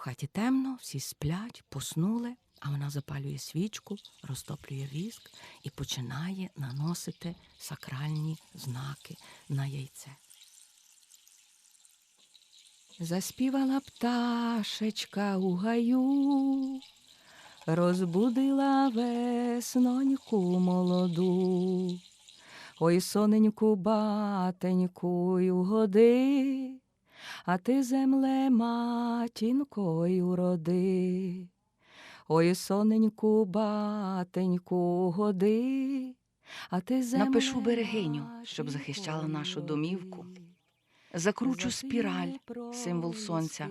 В хаті темно, всі сплять, поснули, а вона запалює свічку, розтоплює віск і починає наносити сакральні знаки на яйце. Заспівала пташечка у гаю, розбудила весноньку молоду. Ой, соненьку, батеньку, й угоди, а ти земле матінкою роди. Ой, соненьку, батеньку, годи, а ти земле Напишу берегиню, щоб захищала нашу домівку. Закручу спіраль, символ сонця,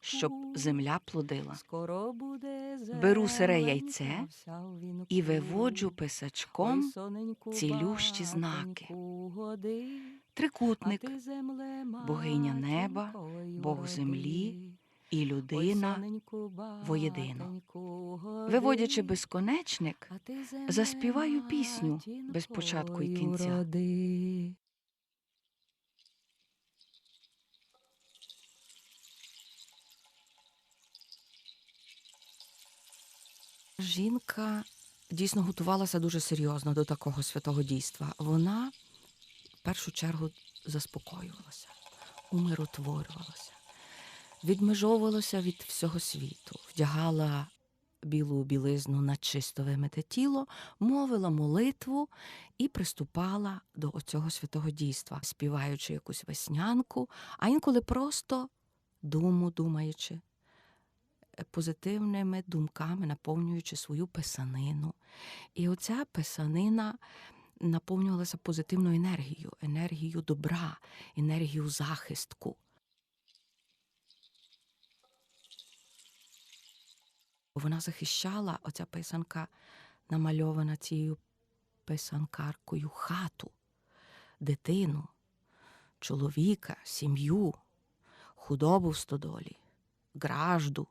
щоб земля плодила. Беру сире яйце І виводжу писачком цілющі знаки. Трикутник, богиня неба, Бог землі і людина воєдино. Виводячи безконечник, заспіваю пісню без початку і кінця. Жінка дійсно готувалася дуже серйозно до такого святого дійства. Вона в першу чергу заспокоювалася, умиротворювалася, відмежовувалася від всього світу, вдягала білу білизну на чисто вимите тіло, мовила молитву і приступала до оцього святого дійства, співаючи якусь веснянку, а інколи просто думу думаючи позитивними думками, наповнюючи свою писанину. І оця писанина наповнювалася позитивною енергією, енергією добра, енергією захистку. Вона захищала оця писанка, намальована цією писанкаркою хату, дитину, чоловіка, сім'ю, худобу в стодолі, гражду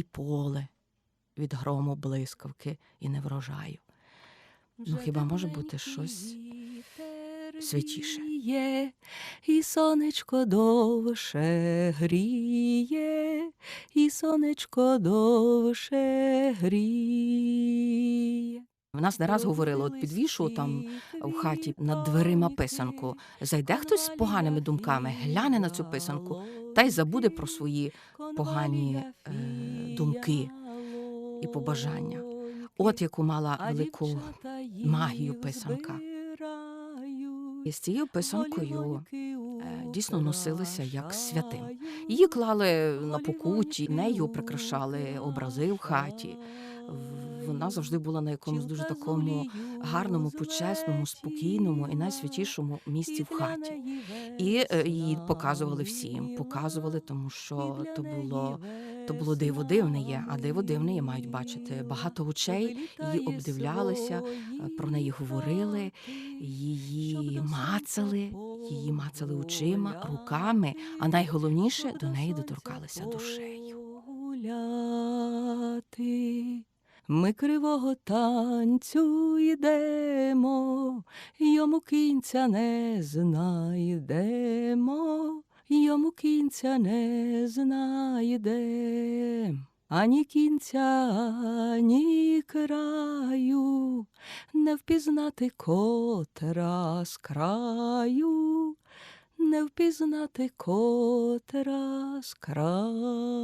і поле від грому блискавки і неврожаю. Ну, хіба може бути щось святіше? І сонечко довше гріє, і сонечко довше гріє. В нас не раз говорили, от підвішу там в хаті над дверима писанку. Зайде хтось з поганими думками, гляне на цю писанку та й забуде про свої погані е, думки і побажання. От яку мала велику магію писанка. І з цією писанкою е, дійсно носилися як святим. Її клали на покуті, нею прикрашали образи в хаті. Вона завжди була на якомусь дуже такому гарному, почесному, спокійному і найсвятішому місці в хаті. І е, її показували всім, показували, тому що то було, то було диво дивне є, а диво дивне є мають бачити багато очей. Її обдивлялися, е, про неї говорили, її мацали, її мацали очима, руками, а найголовніше до неї доторкалися душею. Ми кривого танцю йдемо, йому кінця не знайдемо, йому кінця не знайде. Ані кінця, ані краю, не впізнати котра з краю, не впізнати котра з краю.